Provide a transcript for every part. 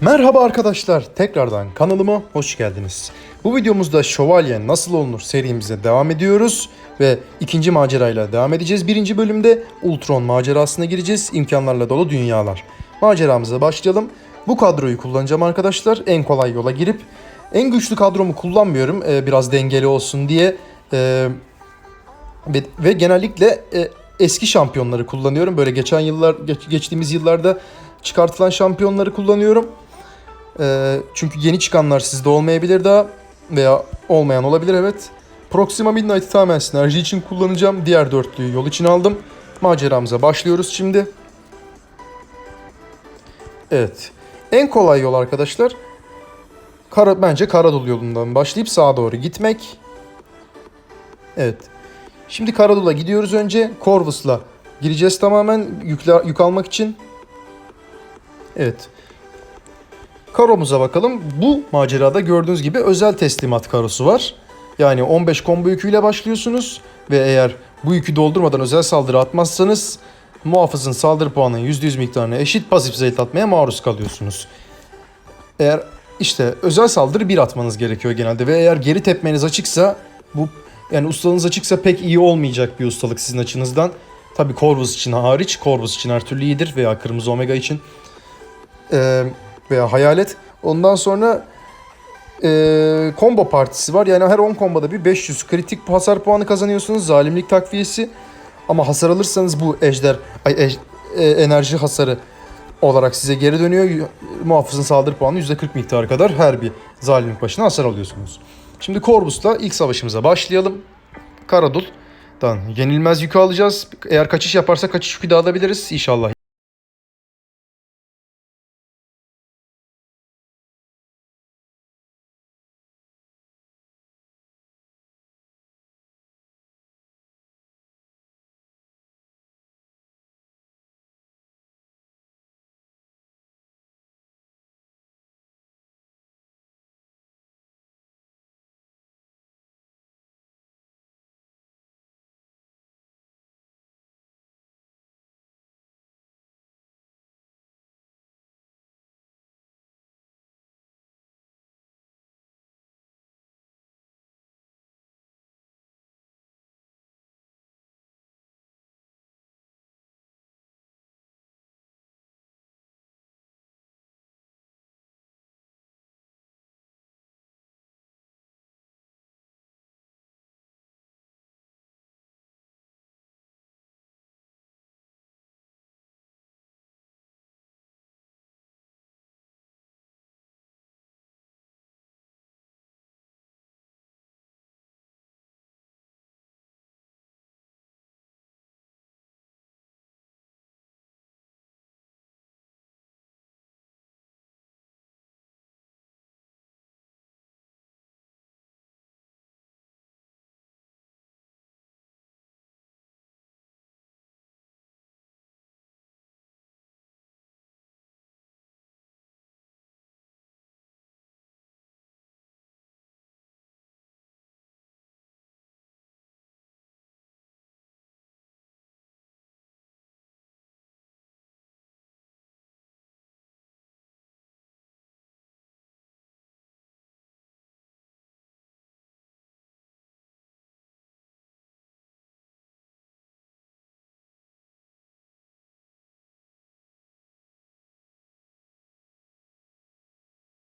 Merhaba arkadaşlar, tekrardan kanalıma hoş geldiniz. Bu videomuzda şövalye nasıl olunur serimize devam ediyoruz ve ikinci macerayla devam edeceğiz. Birinci bölümde Ultron macerasına gireceğiz, imkanlarla dolu dünyalar. Maceramıza başlayalım. Bu kadroyu kullanacağım arkadaşlar, en kolay yola girip. En güçlü kadromu kullanmıyorum, ee, biraz dengeli olsun diye. Ee, ve, genellikle e, eski şampiyonları kullanıyorum. Böyle geçen yıllar, geç- geçtiğimiz yıllarda çıkartılan şampiyonları kullanıyorum. Ee, çünkü yeni çıkanlar sizde olmayabilir daha veya olmayan olabilir evet. Proxima Midnight'ı tamamen sinerji için kullanacağım. Diğer dörtlüyü yol için aldım. Maceramıza başlıyoruz şimdi. Evet. En kolay yol arkadaşlar. Kara, bence Karadul yolundan başlayıp sağa doğru gitmek. Evet. Şimdi Karadul'a gidiyoruz önce. Corvus'la gireceğiz tamamen yükle, yük almak için. Evet. Karomuza bakalım. Bu macerada gördüğünüz gibi özel teslimat karosu var. Yani 15 combo yüküyle başlıyorsunuz ve eğer bu yükü doldurmadan özel saldırı atmazsanız muhafızın saldırı puanının %100 miktarına eşit pasif zayıf atmaya maruz kalıyorsunuz. Eğer işte özel saldırı bir atmanız gerekiyor genelde ve eğer geri tepmeniz açıksa bu yani ustalığınız açıksa pek iyi olmayacak bir ustalık sizin açınızdan. Tabi Corvus için hariç, Corvus için her türlü iyidir veya Kırmızı Omega için Ee, veya Hayalet. Ondan sonra ee, combo partisi var. Yani her 10 komboda bir 500 kritik hasar puanı kazanıyorsunuz. Zalimlik takviyesi. Ama hasar alırsanız bu ejder ay, ej- e, enerji hasarı olarak size geri dönüyor. Muhafızın saldırı puanı %40 miktarı kadar her bir zalimlik başına hasar alıyorsunuz. Şimdi Corvus'la ilk savaşımıza başlayalım. Karadul'dan yenilmez yükü alacağız. Eğer kaçış yaparsa kaçış yükü de alabiliriz inşallah.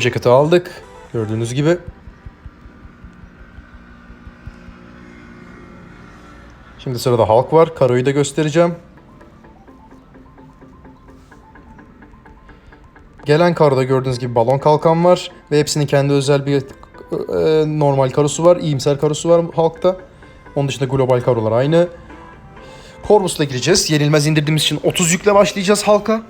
Ceketi aldık. Gördüğünüz gibi. Şimdi sırada halk var. Karoyu da göstereceğim. Gelen karoda gördüğünüz gibi balon kalkan var. Ve hepsinin kendi özel bir e, normal karosu var. iyimser karosu var halkta. Onun dışında global karolar aynı. Corvus'la gireceğiz. Yenilmez indirdiğimiz için 30 yükle başlayacağız halka.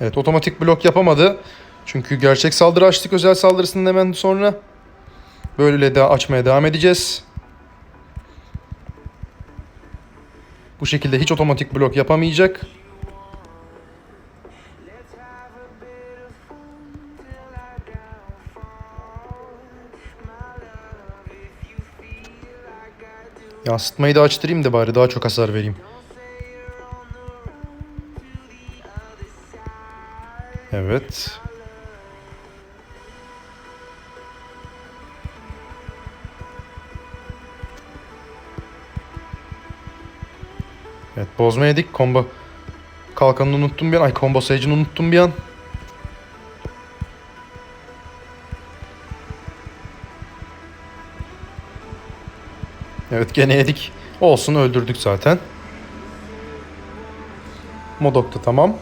Evet otomatik blok yapamadı. Çünkü gerçek saldırı açtık özel saldırısının hemen sonra. Böyle de açmaya devam edeceğiz. Bu şekilde hiç otomatik blok yapamayacak. Yansıtmayı da açtırayım da bari daha çok hasar vereyim. Evet. Evet bozma yedik. Combo kalkanını unuttum bir an. Ay combo sage'ini unuttum bir an. Evet gene yedik. Olsun öldürdük zaten. Modok da tamam.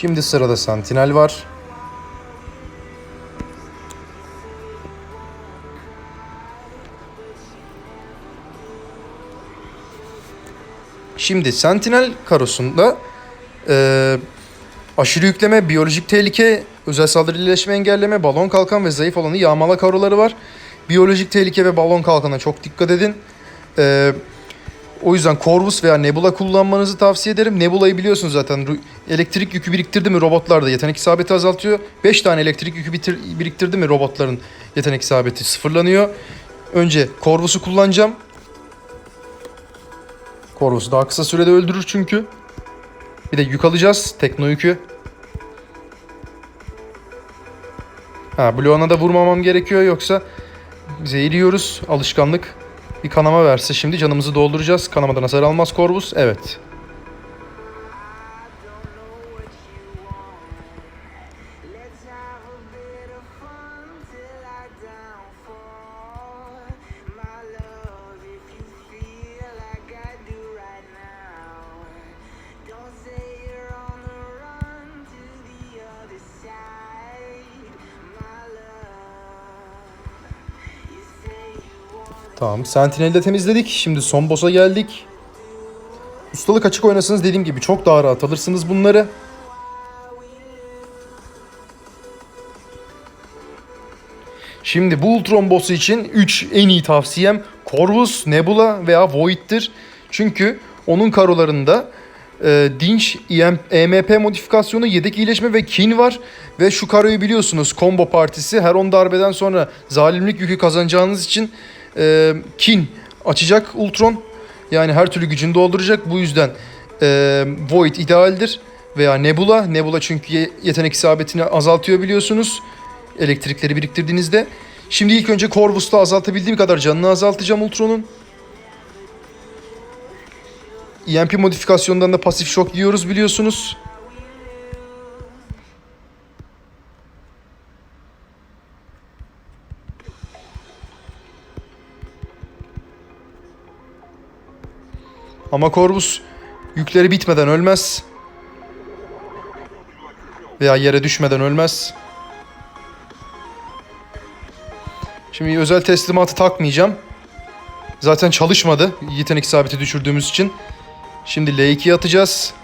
Şimdi sırada Sentinel var. Şimdi Sentinel karosunda e, aşırı yükleme, biyolojik tehlike, özel saldırı iyileşme engelleme, balon kalkan ve zayıf olanı yağmala karoları var. Biyolojik tehlike ve balon kalkana çok dikkat edin. E, o yüzden Corvus veya Nebula kullanmanızı tavsiye ederim. Nebula'yı biliyorsunuz zaten. Elektrik yükü biriktirdi mi robotlarda yetenek isabeti azaltıyor. 5 tane elektrik yükü bitir- biriktirdi mi robotların yetenek isabeti sıfırlanıyor. Önce Corvus'u kullanacağım. Corvus'u daha kısa sürede öldürür çünkü. Bir de yük alacağız. Tekno yükü. Ha bloğuna da vurmamam gerekiyor yoksa zehir yiyoruz. Alışkanlık. Bir kanama verse şimdi canımızı dolduracağız. Kanamadan hasar almaz Corvus. Evet. Tamam. Sentinel'i de temizledik. Şimdi son boss'a geldik. Ustalık açık oynasanız dediğim gibi çok daha rahat alırsınız bunları. Şimdi bu Ultron boss'u için 3 en iyi tavsiyem Corvus, Nebula veya Void'tir. Çünkü onun karolarında e, Dinç, EM, EMP modifikasyonu, yedek iyileşme ve kin var. Ve şu karoyu biliyorsunuz combo partisi her 10 darbeden sonra zalimlik yükü kazanacağınız için e, kin açacak Ultron. Yani her türlü gücünü dolduracak. Bu yüzden e, Void idealdir. Veya Nebula. Nebula çünkü ye- yetenek isabetini azaltıyor biliyorsunuz. Elektrikleri biriktirdiğinizde. Şimdi ilk önce Corvus'ta azaltabildiğim kadar canını azaltacağım Ultron'un. EMP modifikasyondan da pasif şok diyoruz biliyorsunuz. Ama Corvus yükleri bitmeden ölmez. Veya yere düşmeden ölmez. Şimdi özel teslimatı takmayacağım. Zaten çalışmadı yetenek isabeti düşürdüğümüz için. Şimdi L2'ye atacağız.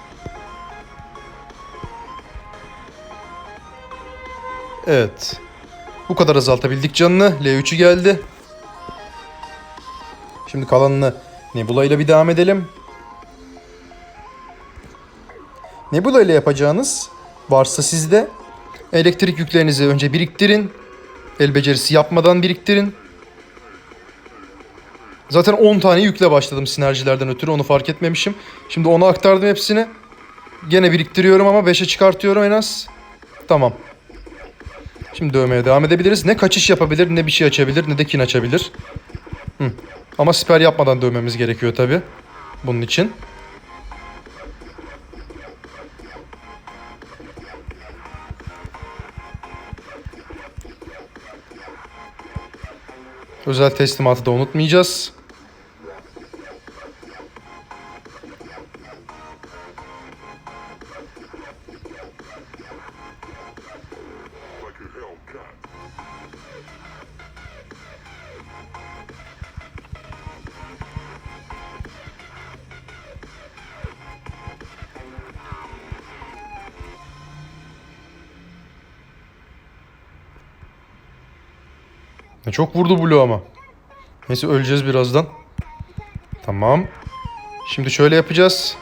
Evet. Bu kadar azaltabildik canını. L3'ü geldi. Şimdi kalanını Nebula ile bir devam edelim. Nebula ile yapacağınız varsa sizde elektrik yüklerinizi önce biriktirin. El becerisi yapmadan biriktirin. Zaten 10 tane yükle başladım sinerjilerden ötürü onu fark etmemişim. Şimdi onu aktardım hepsini. Gene biriktiriyorum ama 5'e çıkartıyorum en az. Tamam. Şimdi dövmeye devam edebiliriz. Ne kaçış yapabilir ne bir şey açabilir ne de kin açabilir. Hı. Ama siper yapmadan dövmemiz gerekiyor tabi. Bunun için. Özel teslimatı da unutmayacağız. Ne çok vurdu Blue ama. Neyse öleceğiz birazdan. Tamam. Şimdi şöyle yapacağız.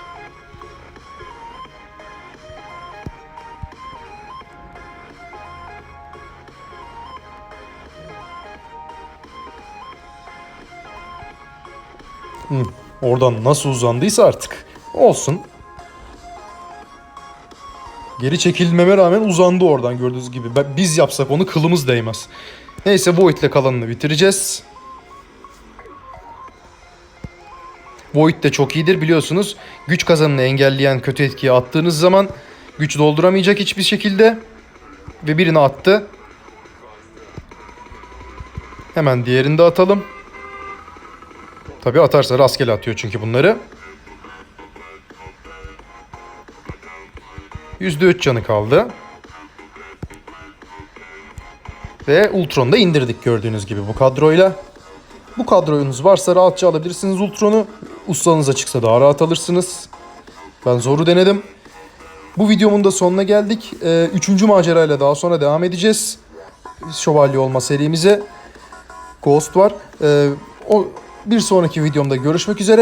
Hı, oradan nasıl uzandıysa artık. Olsun. Geri çekilmeme rağmen uzandı oradan gördüğünüz gibi. Biz yapsak onu kılımız değmez. Neyse Void'le kalanını bitireceğiz. Void de çok iyidir biliyorsunuz. Güç kazanını engelleyen kötü etkiyi attığınız zaman güç dolduramayacak hiçbir şekilde. Ve birini attı. Hemen diğerini de atalım. Tabi atarsa rastgele atıyor çünkü bunları. %3 canı kaldı. Ve Ultron'u da indirdik gördüğünüz gibi bu kadroyla. Bu kadroyunuz varsa rahatça alabilirsiniz Ultron'u. Ustanız açıksa daha rahat alırsınız. Ben zoru denedim. Bu videomun da sonuna geldik. Ee, üçüncü macerayla daha sonra devam edeceğiz. Şövalye olma serimize. Ghost var. Ee, o bir sonraki videomda görüşmek üzere.